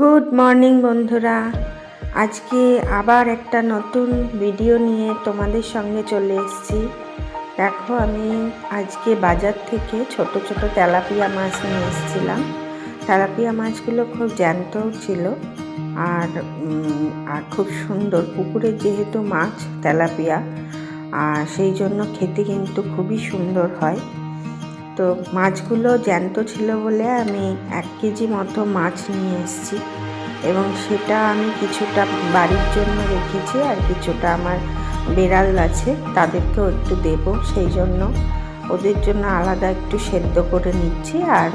Good morning বন্ধুরা। আজকে আবার একটা নতুন ভিডিও নিয়ে তোমাদের সঙ্গে চলে এসেছি। দেখো, আমি আজকে বাজার থেকে ছোট ছোট তেলাপিয়া মাছ নিয়ে এসেছিলাম। তেলাপিয়া মাছগুলো খুব জ্যান্তও ছিল আর আর খুব সুন্দর। পুকুরের যেহেতু মাছ, তেলাপিয়া আর সেই জন্য খেতে কিন্তু খুবই সুন্দর হয়। তো মাছগুলো জ্যান্ত ছিল বলে আমি এক কেজি মতো মাছ নিয়ে এসেছি এবং সেটা আমি কিছুটা বাড়ির জন্য রেখেছি আর কিছুটা আমার বেড়াল আছে, তাদেরকেও একটু দেব সেই জন্য ওদের জন্য আলাদা একটু সেদ্ধ করে নিচ্ছি আর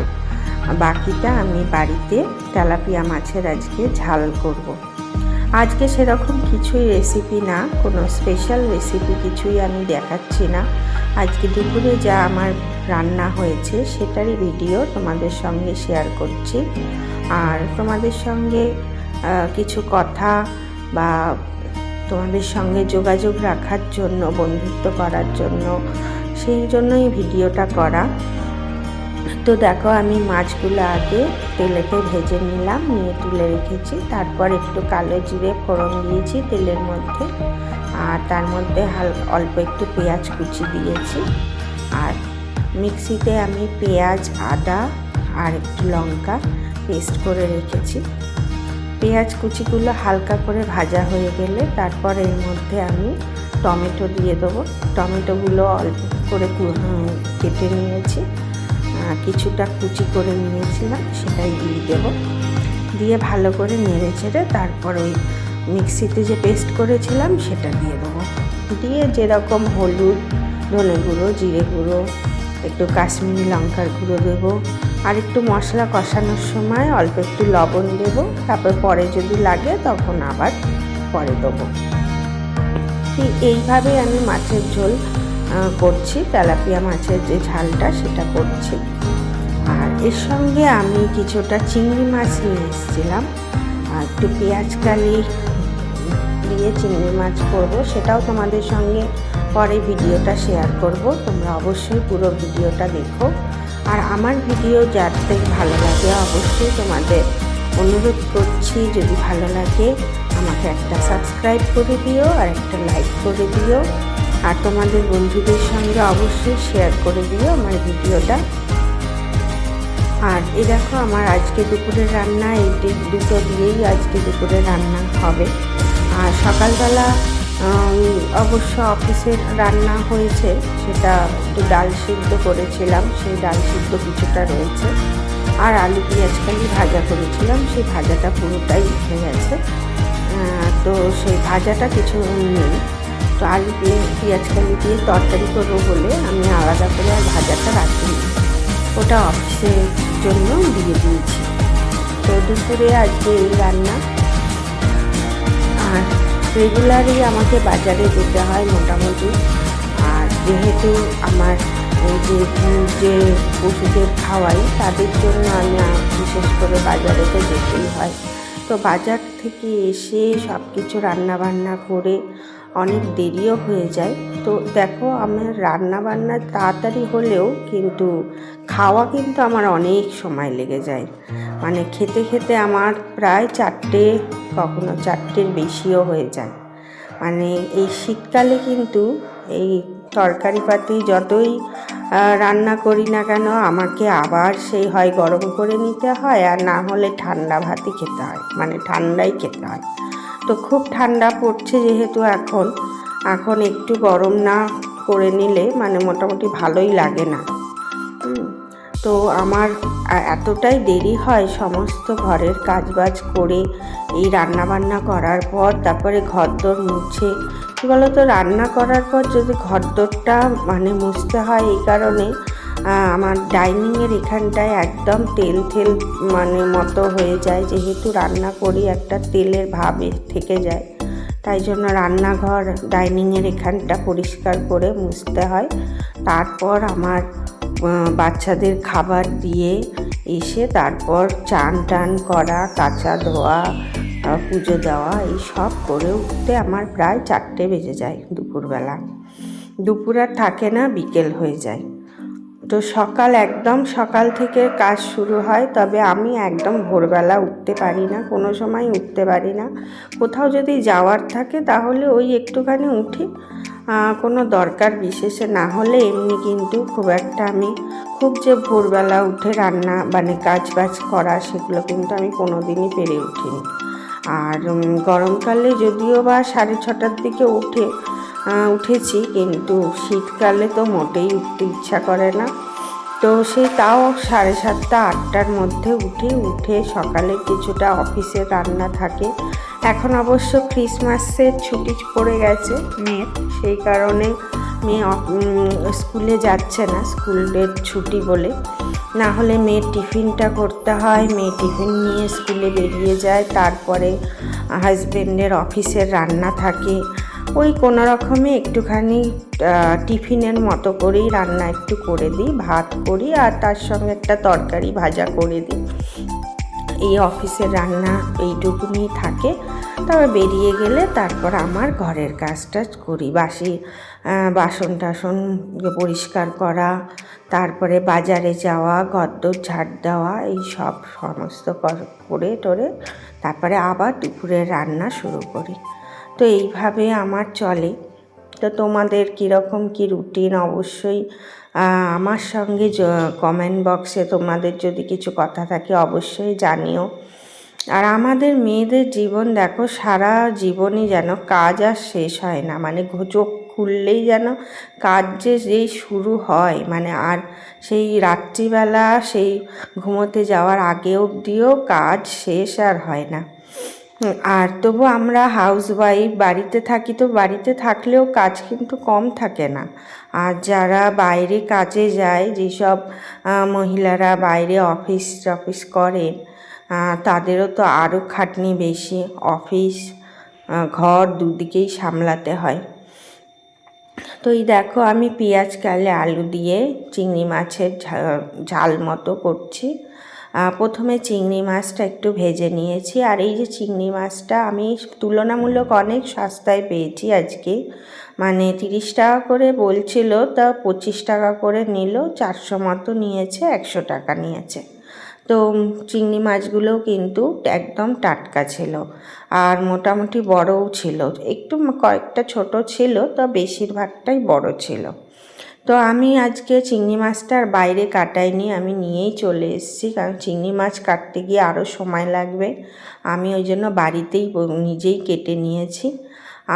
বাকিটা আমি বাড়িতে তেলাপিয়া মাছের আজকে ঝাল করব। আজকে সেরকম কিছুই রেসিপি না, কোনো স্পেশাল রেসিপি কিছুই আমি দেখাচ্ছি না আজকে দুপুরে যা আমার রান্না হয়েছে সেটারই ভিডিও তোমাদের সঙ্গে শেয়ার করছি। আর তোমাদের সঙ্গে কিছু কথা বা তোমাদের সঙ্গে যোগাযোগ রাখার জন্য, বন্ধুত্ব করার জন্য, সেই জন্যই ভিডিওটা করা। তো দেখো, আমি মাছগুলো আগে তেলেতে ভেজে নিলাম, নিয়ে তুলে রেখেছি। তারপর একটু কালো জিরে ফোড়ন দিয়েছি তেলের মধ্যে। আর তার মধ্যে হাল, অল্প একটু পেঁয়াজ কুচি দিয়েছি। আর মিক্সিতে আমি পেঁয়াজ, আদা আর একটু লঙ্কা পেস্ট করে রেখেছি। পেঁয়াজ কুচিগুলো হালকা করে ভাজা হয়ে গেলে তারপর এর মধ্যে আমি টমেটো দিয়ে দেবো। টমেটোগুলো অল্প করে কেটে নিয়েছি। কিছুটা কুচি করে নিয়েছিলাম, সেটাই দিয়ে দেবো। দিয়ে ভালো করে নেড়ে চেড়ে তারপর ওই মিক্সিতে যে পেস্ট করেছিলাম সেটা দিয়ে দেবো। দিয়ে যেরকম হলুদ, ধনে গুঁড়ো, জিরে গুঁড়ো, একটু কাশ্মীরি লঙ্কার গুঁড়ো দেবো। আর একটু মশলা কষানোর সময় অল্প একটু লবণ দেবো। তারপর পরে যদি লাগে তখন আবার পরে দেবো। ঠিক এইভাবে আমি মাছের ঝোল করছি। তেলাপিয়া মাছের যে ঝালটা সেটা করছি। আর এর সঙ্গে আমি কিছুটা চিংড়ি মাছ নিয়ে এসেছিলাম। আর একটু পেঁয়াজ কালি দিয়ে চিংড়ি মাছ করব, সেটাও তোমাদের সঙ্গে পরে ভিডিওটা শেয়ার করব। তোমরা অবশ্যই পুরো ভিডিওটা দেখো। আর আমার ভিডিও যাতে ভালো লাগে, অবশ্যই তোমাদের অনুরোধ করছি, যদি ভালো লাগে, আমাকে একটা সাবস্ক্রাইব করে দিও আর একটা লাইক করে দিও। আর তোমাদের বন্ধুদের সঙ্গে অবশ্যই শেয়ার করে দিও আমার ভিডিওটা। আর এ দেখো, আমার আজকে দুপুরের রান্না, এই দুটো দিয়েই আজকে দুপুরে রান্না হবে। আর সকালবেলা অবশ্য অফিসের রান্না হয়েছে, সেটা একটু ডাল সিদ্ধ করেছিলাম, সেই ডাল সিদ্ধ কিছুটা রয়েছে। আর আলু পেঁয়াজকালি ভাজা করেছিলাম, সেই ভাজাটা পুরোটাই উঠে গেছে। তো সেই ভাজাটা কিছু নেই। তো আলু পেঁয়াজ পেঁয়াজকালি দিয়ে তরকারি করব বলে আমি আলাদা করে আর ভাজাটা রাখিনি। ওটা অফিসের জন্য দিয়ে দিয়েছি। তো দুপুরে আজকে এই রান্না আর রেগুলারই আমাকে বাজারে যেতে হয় মোটামুটি। আর যেহেতু আমার যে যে পশুদের খাওয়াই, তাদের জন্য আমি বিশেষ করে বাজারে তো যেতেই হয়। তো বাজার থেকে এসে সব কিছু রান্নাবান্না করে অনেক দেরিও হয়ে যায়। তো দেখো, আমার রান্নাবান্না তাড়াতাড়ি হলেও কিন্তু খাওয়া কিন্তু আমার অনেক সময় লেগে যায়। মানে খেতে খেতে আমার প্রায় চারটে কখনো চারটের বেশিও হয়ে যায়। মানে এই শীতকালে কিন্তু এই তরকারি পাতি যতই রান্না করি না কেন আমাকে আবার সেই হয় গরম করে নিতে হয় আর না হলে ঠান্ডা ভাতই খেতে হয়। মানে ঠান্ডাই খেতে হয়। তো খুব ঠান্ডা পড়ছে যেহেতু এখন। এখন একটু গরম না করে নিলে মানে মোটামুটি ভালোই লাগে না। তো আমার আ- এতটাই দেরি হয় সমস্ত ঘরের কাজবাজ করে এই রান্না বান্না করার পর, তারপরে ঘরদোর মুছে। কী বলো তো রান্না করার পর যদি ঘরদোরটা মানে মুছতে হয় এই কারণে আমার ডাইনিংয়ের এখানটায় একদম তেল তেল মানে মতো হয়ে যায়, যেহেতু রান্না করি একটা তেলের ভাবে থেকে যায়। তাই জন্য রান্নাঘর, ডাইনিংয়ের এখানটা পরিষ্কার করে মুছতে হয়। তারপর আমার বাচ্চাদের খাবার দিয়ে এসে তারপর চান টান করা, কাঁচা ধোয়া পুজো দেওয়া, এই সব করে উঠতে আমার প্রায় চারটে বেজে যায় দুপুরবেলা। দুপুর আর থাকে না, বিকেল হয়ে যায়। তো সকাল একদম সকাল থেকে কাজ শুরু হয়, তবে আমি একদম ভোরবেলা উঠতে পারি না, কোনো সময় উঠতে পারি না। কোথাও যদি যাওয়ার থাকে তাহলে ওই একটুখানি উঠি কোনো দরকার বিশেষে না হলে এমনি কিন্তু খুব একটা আমি, খুব যে ভোরবেলা উঠে রান্না মানে কাজ বাজ করা সেগুলো কিন্তু আমি কোনো দিনই পেরে উঠিনি। আর গরমকালে যদিও বা সাড়ে ছটার দিকে উঠে উঠেছি, কিন্তু শীতকালে তো মোটেই উঠতে ইচ্ছা করে না। তো সেই তাও সাড়ে সাতটা, আটটার মধ্যে উঠে উঠে সকালে কিছুটা অফিসে রান্না থাকে। এখন অবশ্য ক্রিসমাসের ছুটি পড়ে গেছে মেয়ের, সেই কারণে মেয়ে স্কুলে যাচ্ছে না স্কুলের ছুটি বলে। না হলে মেয়ের টিফিনটা করতে হয়, মেয়ে টিফিন নিয়ে স্কুলে বেরিয়ে যায়, তারপরে হাজবেন্ডের অফিসের রান্না থাকে। ওই কোনো রকমে একটুখানি টিফিনের মতো করেই রান্না একটু করে দিই, ভাত করি আর তার সঙ্গে একটা তরকারি ভাজা করে দিই। এই অফিসের রান্না এইটুকুনি থাকে। তবে বেরিয়ে গেলে তারপর আমার ঘরের কাজটা করি। বাসি বাসন টাসন পরিষ্কার করা, তারপরে বাজারে যাওয়া, গদ্দর ঝাড় দেওয়া, এই সব সমস্ত করে টরে তারপরে আবার দুপুরের রান্না শুরু করি। তো এইভাবে আমার চলে। তো তোমাদের কীরকম কী রুটিন অবশ্যই আমার সঙ্গে কমেন্ট বক্সে তোমাদের যদি কিছু কথা থাকে অবশ্যই জানিও। আর আমাদের মেয়েদের জীবন দেখো, সারা জীবনই যেন কাজ আর শেষ হয় না। মানে চোখ খুললেই যেন কাজ যে যেই শুরু হয় মানে আর সেই রাত্রিবেলা, সেই ঘুমোতে যাওয়ার আগে অবধিও কাজ শেষ আর হয় না। আর তবু আমরা হাউস ওয়াইফ বাড়িতে থাকি তো বাড়িতে থাকলেও কাজ কিন্তু কম থাকে না। আর যারা বাইরে কাজে যায়, যেসব মহিলারা বাইরে অফিস টফিস করেন তাদেরও তো আরও খাটনি বেশি অফিস ঘর দুদিকেই সামলাতে হয়। তো এই দেখো আমি পেঁয়াজ, কালে আলু দিয়ে চিংড়ি মাছের ঝাল মতো করছি। প্রথমে চিংড়ি মাছটা একটু ভেজে নিয়েছি। আর এই যে চিংড়ি মাছটা আমি তুলনামূলক অনেক সস্তায় পেয়েছি আজকে। মানে তিরিশ টাকা করে বলছিল, তা পঁচিশ টাকা করে নিল, চারশো মতো নিয়েছে, একশো টাকা নিয়েছে। তো চিংড়ি মাছগুলোও কিন্তু একদম টাটকা ছিল আর মোটামুটি বড়ও ছিল। একটু কয়েকটা ছোট ছিল, তো বেশিরভাগটাই বড় ছিল। তো আমি আজকে চিংড়ি মাছটা আর বাইরে কাটাইনি, আমি নিয়েই চলে এসেছি। কারণ চিংড়ি মাছ কাটতে গিয়ে আরও সময় লাগবে। আমি ওই জন্য বাড়িতেই নিজেই কেটে নিয়েছি।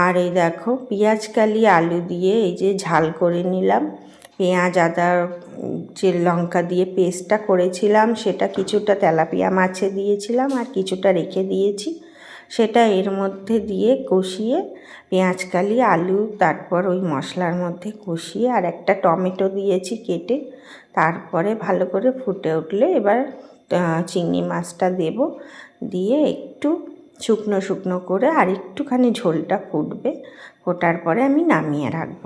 আর এই দেখো, পেঁয়াজ, কালি, আলু দিয়ে এই যে ঝাল করে নিলাম। পেঁয়াজ, আদা, যে লঙ্কা দিয়ে পেস্টটা করেছিলাম, সেটা কিছুটা তেলাপিয়া মাছে দিয়েছিলাম আর কিছুটা রেখে দিয়েছি। সেটা এর মধ্যে দিয়ে কষিয়ে পেঁয়াজ কালি, আলু, তারপর ওই মশলার মধ্যে কষিয়ে আর একটা টমেটো দিয়েছি কেটে। তারপরে ভালো করে ফুটে উঠলে এবার চিংড়ি মাছটা দেব। দিয়ে একটু শুকনো শুকনো করে আর একটুখানি ঝোলটা ফুটবে। ফোটার পরে আমি নামিয়ে রাখব।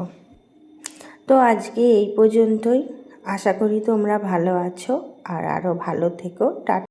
তো আজকে এই পর্যন্তই। আশা করি তোমরা ভালো আছো আর আরও ভালো থেকো। টা